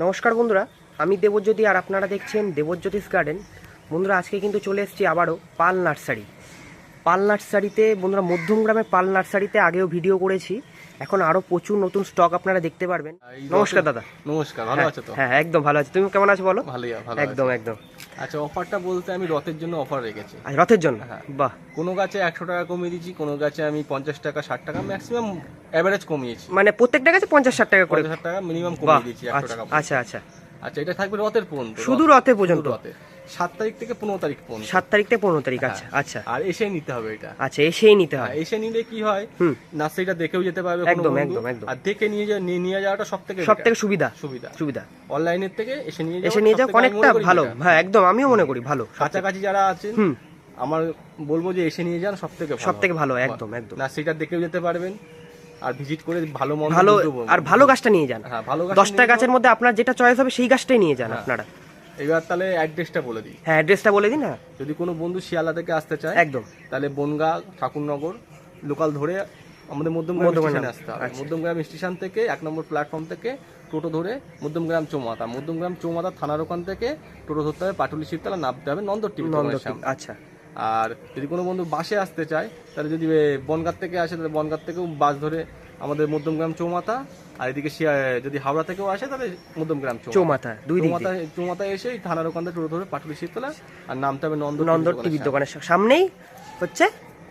নমস্কার বন্ধুরা আমি দেবজ্যোতি আর আপনারা দেখছেন দেবজ্যোতিষ গার্ডেন। বন্ধুরা আজকে কিন্তু চলে এসেছি আবারও পাল নার্সারি। পাল নার্সারিতে বন্ধুরা মধ্যমগ্রামের পাল নার্সারিতে আগেও ভিডিও করেছি। এখন আরও প্রচুর নতুন স্টক আপনারা দেখতে পারবেন। নমস্কার দাদা। নমস্কার ভালো আছে তো? হ্যাঁ একদম ভালো আছে। তুমি কেমন আছো বলো? ভালো একদম একদম। আচ্ছা অফারটা বলতে আমি রথের জন্য অফার রেখেছি। আর রথের জন্য? হ্যাঁ। বাহ। কোনো গাছে একশো টাকা কমিয়ে দিয়েছি কোনো গাছে আমি পঞ্চাশ টাকা ষাট টাকা ম্যাক্সিমাম অ্যাভারেজ কমিয়েছি। মানে প্রত্যেকটা গাছে পঞ্চাশ ষাট টাকা করে? ষাট টাকা মিনিমাম কমিয়ে দিয়েছি একশো আচ্ছা টাকা আচ্ছা আচ্ছা। আচ্ছা এটা থাকবে রথের পর্যন্ত। শুধু রথ- পর্যন্ত? রথে সাত তারিখ থেকে পনেরো তারিখ পর্যন্ত। সাত তারিখ থেকে পনেরো তারিখ আচ্ছা আচ্ছা। আর এসে নিতে হবে এটা। আচ্ছা এসেই নিতে হ্যাঁ, হয় এসে নিলে কি হয়? নার্সারিটা দেখেও যেতে পারবে একদম, একদম, একদম। আর দেখে নিয়ে যা নিয়ে যাওয়াটা সব থেকে সব থেকে সুবিধা সুবিধা। সুবিধা। অনলাইনের থেকে এসে নিয়ে এসে নিয়ে যাও অনেকটা ভালো। হ্যাঁ একদম আমিও মনে করি ভালো। কাছাকাছি যারা আছেন আমার বলব যে এসে নিয়ে যান সব থেকে সব থেকে ভালো একদম একদম। নার্সারিটা দেখেও যেতে পারবেন। আর ভিজিট করে ভালো মন্দ ভালো আর ভালো গাছটা নিয়ে যান। হ্যাঁ ভালো গাছ দশটা গাছের মধ্যে আপনার যেটা চয়েস হবে সেই গাছটাই নিয়ে যান হ্যাঁ। আপনারা। এবার তাহলে অ্যাড্রেসটা বলে দিই। হ্যাঁ অ্যাড্রেসটা বলে দিন হ্যাঁ যদি কোনো বন্ধু শিয়ালদা থেকে আসতে চায় একদম। তাহলে বনগা ঠাকুরনগর লোকাল ধরে আমাদের মধ্যমগ্রাম স্টেশনে আসতে হবে। আচ্ছা। মধ্যমগ্রাম স্টেশন থেকে এক নম্বর প্ল্যাটফর্ম থেকে টোটো ধরে মধ্যমগ্রাম চৌমাথা। মধ্যমগ্রাম চৌমাথা থানার ওখান থেকে টোটো ধরতে হবে পাটুলি শিবতলা নামতে হবে নন্দর টিভি আচ্ছা। আর যদি কোনো বন্ধু বাসে আসতে চায় তাহলে যদি বনগাঁ থেকে আসে তাহলে বনগাঁ থেকেও বাস ধরে আমাদের মধ্যমগ্রাম চৌমাথা আর এদিকে যদি হাওড়া থেকেও আসে তাহলে মধ্যমগ্রাম চৌমাথা। দুই চৌমাথা চৌমাথা এসে থানার ওখান থেকে টোটো ধরে পাটুলি শিবতলা আর নামতে হবে নন্দর নন্দর টিভির দোকানের সামনেই হচ্ছে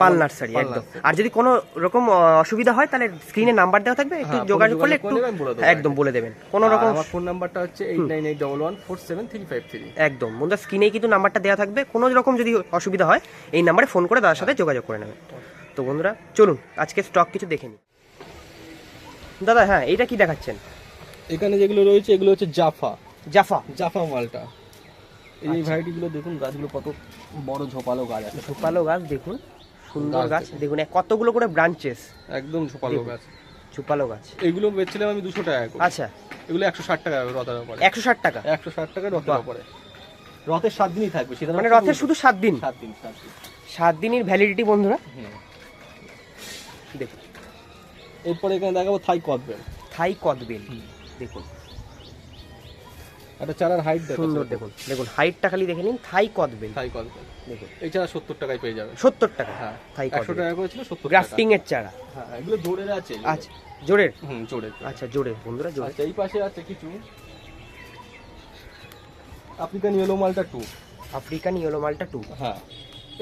পাল নার্সারি একদম। আর যদি কোনো রকম অসুবিধা হয় তাহলে স্ক্রিনে নাম্বার দেওয়া থাকবে একটু হ্যাঁ, যোগাযোগ করলে একটু একদম বলে দেবেন। কোনো রকম আমার ফোন নাম্বারটা হচ্ছে eight nine eight double one four seven three five three একদম। বন্ধুরা স্ক্রিনেই কিন্তু নাম্বারটা দেওয়া থাকবে। কোনো রকম যদি অসুবিধা হয় এই নাম্বারে ফোন করে তার সাথে যোগাযোগ করে নেবেন। তো বন্ধুরা চলুন আজকে স্টক কিছু দেখে নিই। দাদা হ্যাঁ এটা কি দেখাচ্ছেন? এখানে যেগুলো রয়েছে এগুলো হচ্ছে জাফা। জাফা। জাফা মালটা। এই আচ্ছা। ভ্যারাইটি গুলো দেখুন গাছগুলো কত বড় ঝোপালো গাছ আছে। ঝোপালো গাছ দেখুন সুন্দর গাছ দেখুন। কতগুলো করে ব্রাঞ্চেস একদম ঝোপালো গাছ। ঝোপালো গাছ। এগুলো বেচছিলাম আমি দুশো টাকা করে। আচ্ছা। এগুলো একশো ষাট টাকা রথের উপরে একশো ষাট টাকা? একশো ষাট টাকা রথের। উপরে রথের সাত দিনই থাকবে সেটা মানে রথের শুধু সাত দিন? সাত দিন সাত দিন। সাত দিনের ভ্যালিডিটি বন্ধুরা। হুম। দেখুন। এরপরে এখানে দেখাবো থাই কদবেল থাই কদবেল দেখুন। একটা চারার হাইট সুন্দর দেখুন। দেখুন হাইটটা খালি দেখে নিন। থাই কদবেল থাই কদবেল দেখুন। এছাড়া সত্তর টাকায় পেয়ে যাবে। সত্তর টাকা। হ্যাঁ থাই একশো টাকা করেছিল সত্তর গ্রাফটিং এর চারা। হ্যাঁ এগুলো জোরের আছে। আচ্ছা জোরের? হুম জোরের। আচ্ছা জোরের। বন্ধুরা জোরের। আচ্ছা এই পাশে আছে কিছু? African yellow Malta two African yellow Malta two হ্যাঁ।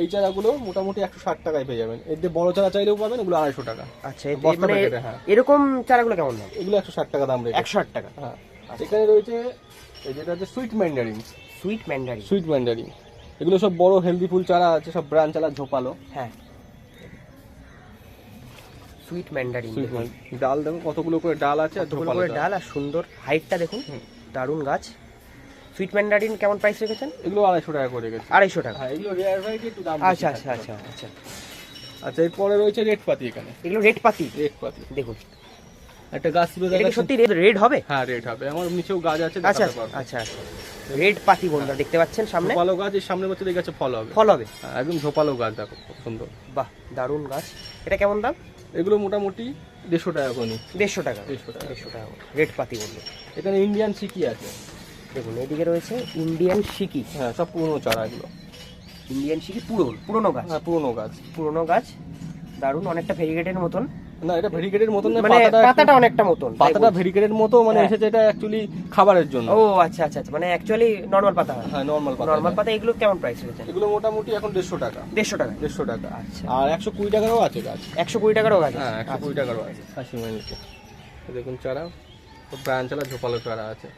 এই চারাগুলো মোটামুটি একশো ষাট টাকায় পেয়ে যাবেন। এর যে বড় চারা চাইলেও পাবেন এগুলো আড়াইশো টাকা। আচ্ছা মানে হ্যাঁ। এরকম চারাগুলো কেমন দাম? এগুলো একশো ষাট টাকা দাম রেখে একশো ষাট টাকা? হ্যাঁ। এখানে রয়েছে এই যেটা হচ্ছে sweet mandarin sweet mandarin sweet mandarin এগুলো সব বড় হেলদি ফুল চারা আছে সব ব্রাঞ্চ চালা ঝোপালো। হ্যাঁ। সুইট ম্যান্ডারিন ডাল দেখো কতগুলো করে ডাল আছে আর ঝোপালো ডাল আর সুন্দর হাইটটা দেখুন। দারুণ গাছ। সুইট ম্যান্ডারিন কেমন প্রাইস রেখেছেন? এগুলো আড়াইশো টাকা করে গেছে। আড়াইশো টাকা। হ্যাঁ এগুলো রেয়ার ভ্যারাইটি একটু দাম আচ্ছা আচ্ছা আচ্ছা আচ্ছা। আচ্ছা এরপরে রয়েছে রেড পাতি এখানে। এগুলো রেড পাতি? রেড পাতি। দেখুন। একটা গাছ তুলে দেখা সত্যি রেড রেড হবে? হ্যাঁ রেড হবে। আমার নিচেও গাছ আছে আচ্ছা আচ্ছা আচ্ছা। রেড পাতি বন্ধুরা দেখতে পাচ্ছেন সামনে? ঝোপালো গাছ এর সামনে বছর গাছে ফল হবে। ফল হবে? হ্যাঁ, একদম ঝোপালো গাছ দেখো সুন্দর। বাহ দারুণ গাছ। এটা কেমন দাম? এগুলো মোটামুটি দেড়শো টাকা করে দেড়শো টাকা। দেড়শো টাকা। দেড়শো টাকা রেড পাতি বলল এখানে ইন্ডিয়ান সিকি আছে। দেখুন এদিকে রয়েছে ইন্ডিয়ান সিকি হ্যাঁ সব পুরনো চারা এগুলো। ইন্ডিয়ান সিকি পুরনো পুরনো গাছ। হ্যাঁ পুরনো গাছ। পুরনো গাছ। দারুণ অনেকটা ভেরিগেটের মতন। না এটা ভেরিকেটের মতন না মানে পাতাটা পাতাটা অনেকটা মতন পাতাটা বলছি। ভেরিকেটের মতো মানে হ্যাঁ। এসেছে এটা অ্যাকচুয়ালি খাবারের জন্য। ও আচ্ছা আচ্ছা আচ্ছা মানে অ্যাকচুয়ালি নর্মাল পাতা হ্যাঁ। নর্মাল পাতা নর্মাল পাতা এগুলো কেমন প্রাইস রয়েছে? এগুলো মোটামুটি এখন দেড়শো টাকা। দেড়শো টাকা। দেড়শো টাকা। আচ্ছা। আর একশো কুড়ি টাকারও আছে গাছ। একশো কুড়ি টাকারও গাছ হ্যাঁ একশো কুড়ি টাকারও আছে। আশি মাইলকে দেখুন চারা ব্রাঞ্চ চালা ঝোপালো চারা আছে।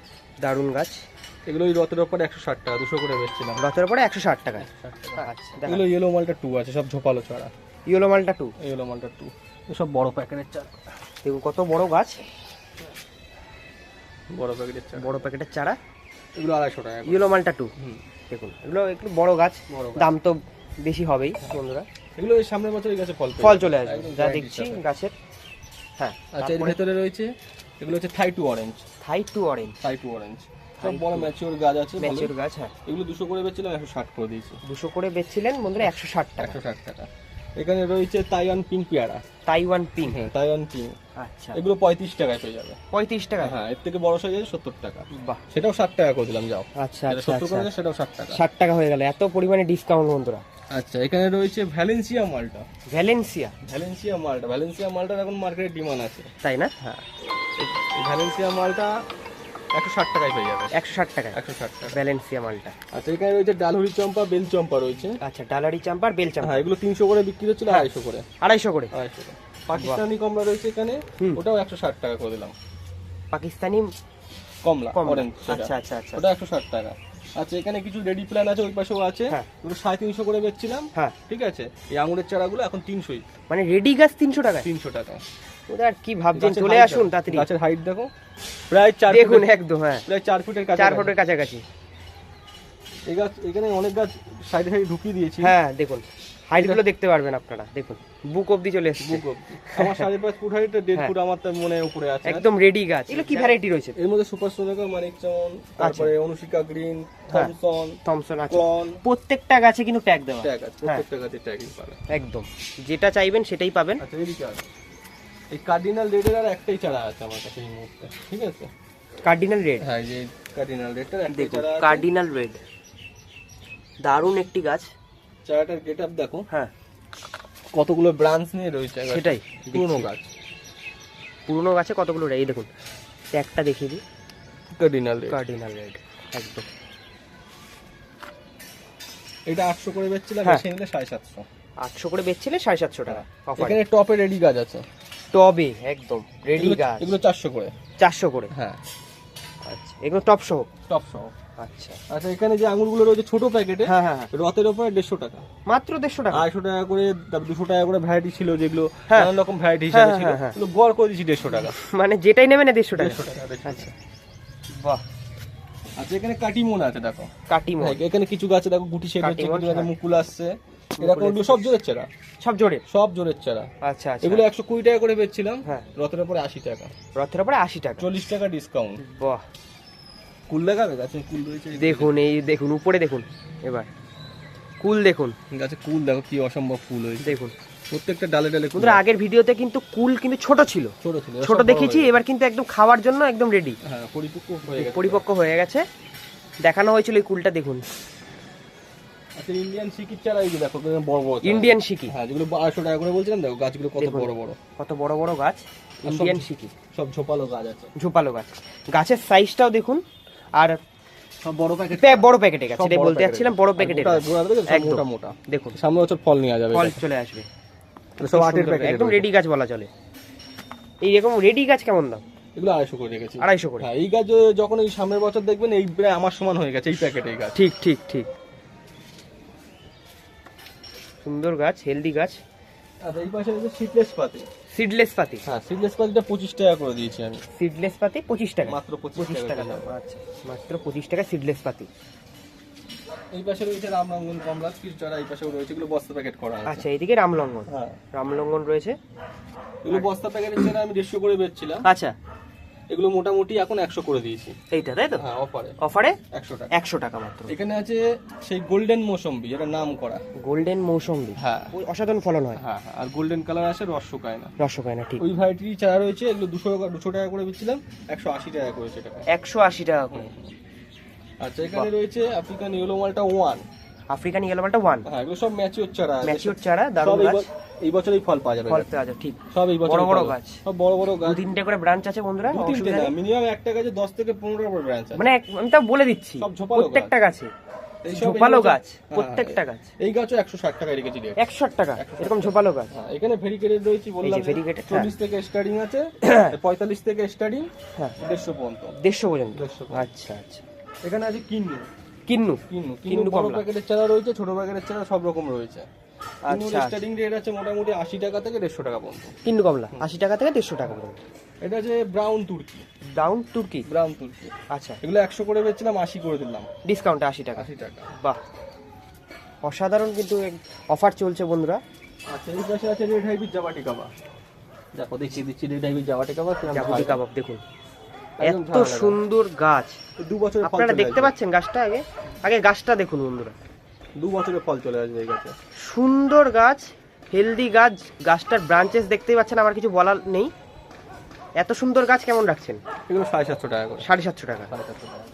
দারুণ গাছ। এগুলো ওই রথের ওপরে একশো ষাট টাকা দুশো করে বেচছিলাম। রথের উপরে একশো ষাট টাকা। আচ্ছা এগুলো ইয়েলো মালটা টু আছে সব ঝোপালো চারা ইয়েলো মালটা টু ইয়েলো মালটা টু সব বড় প্যাকেটের চারা। দেখুন কত বড় গাছ। বড় প্যাকেটের চারা। বড় প্যাকেটের চারা। এগুলো আড়াইশো টাকা। ইয়েলো মালটা টু দেখুন এগুলো একটু বড় গাছ। দাম তো বেশি হবেই বন্ধুরা। এগুলো এই সামনের বছর গাছে ফল ফল চলে আসবে যা দেখছি গাছের। হ্যাঁ আচ্ছা এর ভেতরে রয়েছে এগুলো হচ্ছে Thai two orange Thai two orange Thai two orange সব বড় ম্যাচিওর গাছ আছে। ম্যাচিওর গাছ হ্যাঁ। এগুলো দুশো করে বেচছিলাম একশো ষাট করে দিয়েছি। দুশো করে বেচছিলেন বন্ধুরা একশো ষাট টাকা। একশো ষাট টাকা। এখানে রয়েছে তাইওয়ান পিঙ্ক পেয়ারা। তাইওয়ান পিঙ্ক হ্যাঁ তাইওয়ান পিঙ্ক আচ্ছা। এগুলো পঁয়ত্রিশ টাকায় পেয়ে যাবে। পঁয়ত্রিশ টাকা? হ্যাঁ এর থেকে বড় সাইজ আছে সত্তর টাকা। বাহ। সেটাও ষাট টাকা করে দিলাম যাও। আচ্ছা আচ্ছা সত্তর আচ্ছা। করে সেটাও ষাট টাকা। ষাট টাকা হয়ে গেল এত পরিমাণে ডিসকাউন্ট বন্ধুরা। আচ্ছা এখানে রয়েছে ভ্যালেন্সিয়া মালটা। ভ্যালেন্সিয়া ভ্যালেন্সিয়া মালটা। ভ্যালেন্সিয়া মালটার এখন মার্কেটে ডিমান্ড আছে। তাই না? হ্যাঁ। ভ্যালেন্সিয়া মালটা একশো ষাট টাকায় পেয়ে যাবে। একশো ষাট টাকা একশো ষাট টাকা। ভ্যালেন্সিয়া মালটা। আচ্ছা এখানে রয়েছে ডালহরি চম্পা বেল চম্পা রয়েছে। আচ্ছা ডালারি চাম্পার বেল চাম্পা। হ্যাঁ এগুলো তিনশো করে বিক্রি হচ্ছিল হ্যাঁ। আড়াইশো করে। আড়াইশো করে। আড়াইশো করে। পাকিস্তানি কমলা রয়েছে এখানে। ওটাও একশো ষাট টাকা করে দিলাম। পাকিস্তানি কমলা কম অরেঞ্জ আচ্ছা আচ্ছা আচ্ছা। ওটা একশো ষাট টাকা। আচ্ছা এখানে কিছু রেডি প্ল্যান আছে ওই পাশেও আছে। হ্যাঁ। ওগুলো সাড়ে তিনশো করে বেচছিলাম। হ্যাঁ। ঠিক আছে? এই আঙুরের চারাগুলো এখন তিনশোই। মানে রেডি গাছ তিনশো টাকা তিনশো টাকা ওদের কি ভাবছেন? চলে আসুন তাড়াতাড়ি। গাছের হাইট দেখো। প্রায় চার দেখুন একদম হ্যাঁ। প্রায় চার ফুটের কাছে চার ফুটের কাছাকাছি। এই গাছ এখানে অনেক গাছ সাইডে সাইডে ঢুকিয়ে দিয়েছি। হ্যাঁ দেখুন। হাইটগুলো দেখতে পারবেন আপনারা দেখুন। বুক অবধি চলে এসছে। বুক অব্দি। আমার সাড়ে পাঁচ ফুট হাইট দেড় হ্যাঁ। ফুট আমার তো মনে হয় উপরে আছে। একদম রেডি গাছ। এগুলো কি ভ্যারাইটি রয়েছে? এর মধ্যে সুপার সোনাকা মানিক চমন তারপরে অনুশিকা গ্রিন। থমসন থমসন আছে। প্রত্যেকটা গাছে কিন্তু ট্যাগ দেওয়া। ট্যাগ আছে হ্যাঁ। প্রত্যেকটা গাছে ট্যাগই পাবে একদম। যেটা চাইবেন সেটাই পাবেন। আচ্ছা এদিকে আছে এই কার্ডিনাল রেডের আর একটাই চারা আছে আমার কাছে এই মুহূর্তে ঠিক আছে? কার্ডিনাল রেড হ্যাঁ যে কার্ডিনাল রেডটার একটাই দেখুন চারা আছে। কার্ডিনাল রেড দারুণ একটি গাছ। চারাটার গেট আপ দেখো। হ্যাঁ। কতগুলো ব্রাঞ্চ নিয়ে রয়েছে গাছটা। সেটাই পুরনো গাছ। পুরনো গাছে কতগুলো রে- এই দেখুন ট্যাগটা দেখিয়ে দিই। কার্ডিনাল রেড কার্ডিনাল রেড একদম। এটা আটশো করে বেচছিলাম হ্যাঁ। নিলে সাড়ে সাতশো। আটশো করে বেচছিলে সাড়ে সাতশো টাকা। অফার এখানে টপে রেডি গাছ আছে। টবে একদম রেডি গাছ। এগুলো চারশো করে। চারশো করে? হ্যাঁ। আচ্ছা এগুলো টপ সহ? টপ সহ। আচ্ছা। আচ্ছা এখানে যে আঙুরগুলো রয়েছে ছোট প্যাকেটে হ্যাঁ হ্যাঁ হ্যাঁ। রথের ওপরে দেড়শো টাকা। মাত্র দেড়শো টাকা? আড়াইশো টাকা করে দুশো টাকা করে ভ্যারাইটি ছিল যেগুলো হ্যাঁ। নানান রকম ভ্যারাইটি হিসাবে ছিল। হ্যাঁ, হ্যাঁ। এগুলো গড় করে দিচ্ছি দেড়শো টাকা। মানে যেটাই নেবেন না দেড়শো টাকা। দেড়শো টাকা আচ্ছা। বাহ। আচ্ছা এখানে কাটিমন আছে দেখো। কাটিমো হ্যাঁ, এখানে কিছু গাছে দেখো গুটি শেড হচ্ছে কাটিমন। মুকুল আসছে। এরকম সব জোরের চারা। সব জোরে সব জোরের চারা। আচ্ছা আচ্ছা। এগুলো একশো কুড়ি টাকা করে বেচছিলাম হ্যাঁ। রথের উপরে আশি টাকা। রথের উপরে আশি টাকা। চল্লিশ টাকা ডিসকাউন্ট বাহ। কুল গাছে কুল রয়েছে। দেখুন এই দেখুন উপরে দেখুন এবার। কুল দেখুন। গাছে কুল দেখো কি অসম্ভব ফুল হয়েছে। দেখুন। প্রত্যেকটা ডালে ডালে কুল। আগের ভিডিওতে কিন্তু কুল কিন্তু ছোট ছিল। ছোট ছিল ছোট দেখেছি এবার কিন্তু একদম খাওয়ার জন্য একদম রেডি হ্যাঁ পরিপক্ক হয়ে গেছে। পরিপক্ক হয়ে গেছে। দেখানো হয়েছিল এই কুলটা দেখুন। আচ্ছা ইন্ডিয়ান সিকির চারা এই দেখো বড় বড় ইন্ডিয়ান শিকি হ্যাঁ যেগুলো আড়াইশো টাকা করে বলছিলাম দেখো গাছগুলো কত বড় বড়। কত বড় বড় গাছ ইন্ডিয়ান সব ঝোপালো গাছ আছে। ঝোপালো গাছ। গাছের সাইজটাও দেখুন আর সব বড় প্যাকেট বড় প্যাকেটে গেছে এটাই বলতে যাচ্ছিলাম বড় প্যাকেটে একদম একদম। মোটা মোটা। দেখুন। সামনে বছর ফল নিয়ে যাবে ফল চলে আসবে। সব আটের প্যাকেট একদম রেডি গাছ বলা চলে। এইরকম রেডি গাছ কেমন দাম? এগুলো আড়াইশো করে রেখেছি। আড়াইশো করে। হ্যাঁ এই গাছ যখন এই সামনের বছর দেখবেন এই প্রায় আমার সমান হয়ে গেছে এই প্যাকেট এই গাছ। ঠিক ঠিক ঠিক। সুন্দর গাছ হেলদি গাছ। আর এই পাশে রয়েছে সিডলেস পাতি। সিডলেস পাতি। হ্যাঁ সিডলেস পাতিটা পঁচিশ টাকা করে দিয়েছি আমি। সিডলেস পাতি পঁচিশ টাকা। মাত্র পঁচিশ টাকা আচ্ছা মাত্র পঁচিশ টাকা সিডলেস পাতি। এই পাশে রয়েছে কমলা এই পাশেও রয়েছে। এগুলো বস্তা প্যাকেট করা আছে। আচ্ছা এইদিকে রামলঙ্গন। হ্যাঁ। রামলঙ্গন রয়েছে। এগুলো বস্তা প্যাকেটের আমি দেড়শো করে বেচছিলাম। আচ্ছা। এগুলো মোটামুটি এখন একশো করে দিয়েছি। এইটা তাই তো? হ্যাঁ অফারে অফারে একশো টাকা। একশো টাকা মাত্র। এখানে আছে সেই গোল্ডেন মৌসম্বি যেটা নাম করা। গোল্ডেন মৌসম্বি হ্যাঁ। ওই অসাধারণ ফলন হয়। হ্যাঁ হ্যাঁ, আর গোল্ডেন কালার আছে রস শুকায় না রস হয় ঠিক। ওই ভ্যারাইটির চারা রয়েছে এগুলো দুশো টাকা দুশো টাকা করে বেচছিলাম একশো আশি টাকা করে সেটা। একশো আশি টাকা করে। আচ্ছা এখানে রয়েছে African yellow Malta one African yellow Malta one হ্যাঁ এগুলো সব ম্যাচিওর চারা। ম্যাচিওর চারা দারুণ গাছ। এই বছরই ফল পাওয়া যাবে ফল পাওয়া যায় ঠিক। সব এই বছর বড় বড় গাছ। সব বড় বড় গাছ। তিনটে করে ব্রাঞ্চ আছে বন্ধুরা দু তিনটে না মিনিমাম একটা গাছে দশ থেকে পনেরো করে ব্রাঞ্চ আছে। মানে আমি তাও বলে দিচ্ছি প্রত্যেকটা গাছে। ঝোপালো গাছ হ্যাঁ, প্রত্যেকটা গাছ। এই গাছও একশো ষাট টাকায় রেখেছি একশো টাকা এরকম ঝোপালো গাছ। হ্যাঁ এখানে ভেরিকেটেড রয়েছে বললাম হ্যাঁ। চল্লিশ থেকে স্টার্টিং আছে পঁয়তাল্লিশ থেকে স্টার্টিং হ্যাঁ। দেড়শো পর্যন্ত। দেড়শো পর্যন্ত। আচ্ছা আচ্ছা। এখানে আছে কিন্নু। কিন্নু। কিন্নু। কিন্নু কিন্নু বড় প্যাকেটের চারা রয়েছে ছোট প্যাকেটের চারা সব রকম রয়েছে। আচ্ছা। স্টার্টিং রেট আছে মোটামুটি আশি টাকা থেকে দেড়শো টাকা পর্যন্ত। কিন্নু কমলা আশি টাকা থেকে দেড়শো টাকা পর্যন্ত। এটা ব্রাউন তুর্কি ব্রাউন তুর্কি ব্রাউন তুর্কি আচ্ছা। এগুলো একশো করে বেচছিলাম আশি করে দিলাম। ডিসকাউন্টে আশি টাকা। আশি টাকা। বাহ। অসাধারণ কিন্তু অফার চলছে বন্ধুরা। আচ্ছা এই পাশে আছে রেড হাইবিট জাবাটি কাবা দেখো দেখিয়ে দিচ্ছি রেড জাবাটি কাবাব দেখুন। এত সুন্দর গাছ। দু বছর আপনারা দেখতে পাচ্ছেন গাছটা আগে? আগে গাছটা দেখুন বন্ধুরা। দু বছরের ফল চলে আসবে এই গাছে। সুন্দর গাছ হেলদি গাছ গাছটার ব্রাঞ্চেস দেখতেই পাচ্ছেন আমার কিছু বলার নেই। এত সুন্দর গাছ কেমন রাখছেন? এগুলো সাড়ে সাতশো টাকা করে। সাড়ে সাতশো টাকা। সাড়ে সাতশো টাকা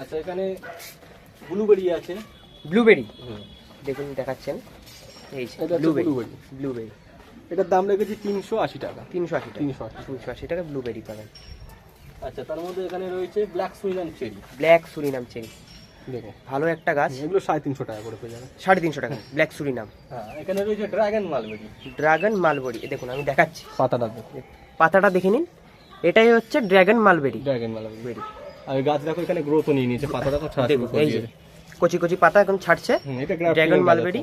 আচ্ছা এখানে ব্লুবেরি আছে। ব্লুবেরি দেখুন দেখাচ্ছেন। এই ব্লুবেরি ব্লুবেরি এটার দাম রেখেছি তিনশো আশি টাকা। তিনশো আশি তিনশো আশি। তিনশো আশি টাকা ব্লুবেরি পাবেন। আচ্ছা তার মধ্যে এখানে রয়েছে black Surinam cherry black Surinam cherry দেখো। ভালো একটা গাছ। এগুলো সাড়ে তিনশো টাকা করে পেয়ে যাবে। সাড়ে তিনশো টাকা ব্ল্যাক সুরিনাম হ্যাঁ এখানে রয়েছে ড্রাগন মালবেরি ড্রাগন মালবেরি এ দেখুন আমি দেখাচ্ছি। পাতাটা দেখো। পাতাটা দেখে নিন। এটাই হচ্ছে dragon mulberry dragon mulberry berry আর গাছ দেখো এখানে গ্রোথও নিয়ে নিয়েছে। পাতাটা তো ছাড়া শুরু দেখুন করে এই যে কচি কচি পাতা এখন ছাড়ছে। এটা ড্রাগন মালবেরি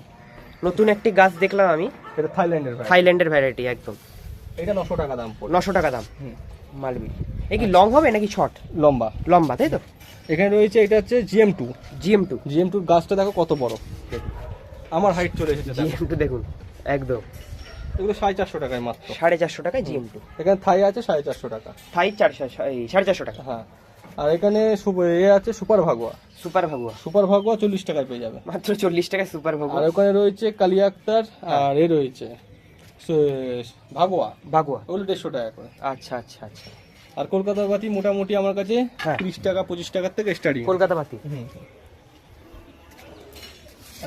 নতুন একটি গাছ দেখলাম আমি। এটা থাইল্যান্ডের থাইল্যান্ডের ভ্যারাইটি একদম। এটা নশো টাকা দাম নশো টাকা দাম। হুম। মালবেরি এ কি লং হবে নাকি শর্ট লম্বা। লম্বা তাই তো? এখানে রয়েছে এটা হচ্ছে GM two GM two GM টুর গাছটা দেখো কত বড়। আমার হাইট চলে এসেছে। জিএম টু দেখুন একদম। এগুলো সাড়ে চারশো টাকায় মাত্র। সাড়ে চারশো টাকায় জিএম টু এখানে থাই আছে সাড়ে চারশো টাকা। থাই চারশো সাড়ে চারশো টাকা। হ্যাঁ। আর এখানে এ আছে super Bhagwa. Super Bhagwa. Super Bhagwa চল্লিশ টাকায় পেয়ে যাবে। মাত্র চল্লিশ টাকায় সুপার আর ভাগুয়া। ওখানে রয়েছে কালিয়া আক্তার আর এ রয়েছে ভাগুয়া। ভাগুয়া। ওগুলো দেড়শো টাকা করে। আচ্ছা আচ্ছা আচ্ছা। আর কলকাতার বাতি মোটামুটি আমার কাছে হ্যাঁ। ত্রিশ টাকা পঁচিশ টাকার থেকে স্টার্টিং কলকাতা বাতি?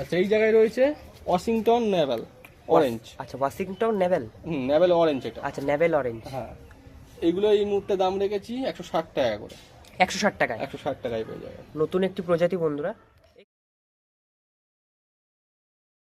আচ্ছা এই জায়গায় রয়েছে ওয়াশিংটন নেভেল অরেঞ্জ আচ্ছা ওয়াশিংটন নেভেল? হুম নেভেল অরেঞ্জ এটা। আচ্ছা নেভেল অরেঞ্জ হ্যাঁ। এইগুলো এই মুহূর্তে দাম রেখেছি একশো ষাট টাকা করে। একশো ষাট টাকায়? একশো ষাট টাকায় পেয়ে যাবে। নতুন একটি প্রজাতি বন্ধুরা।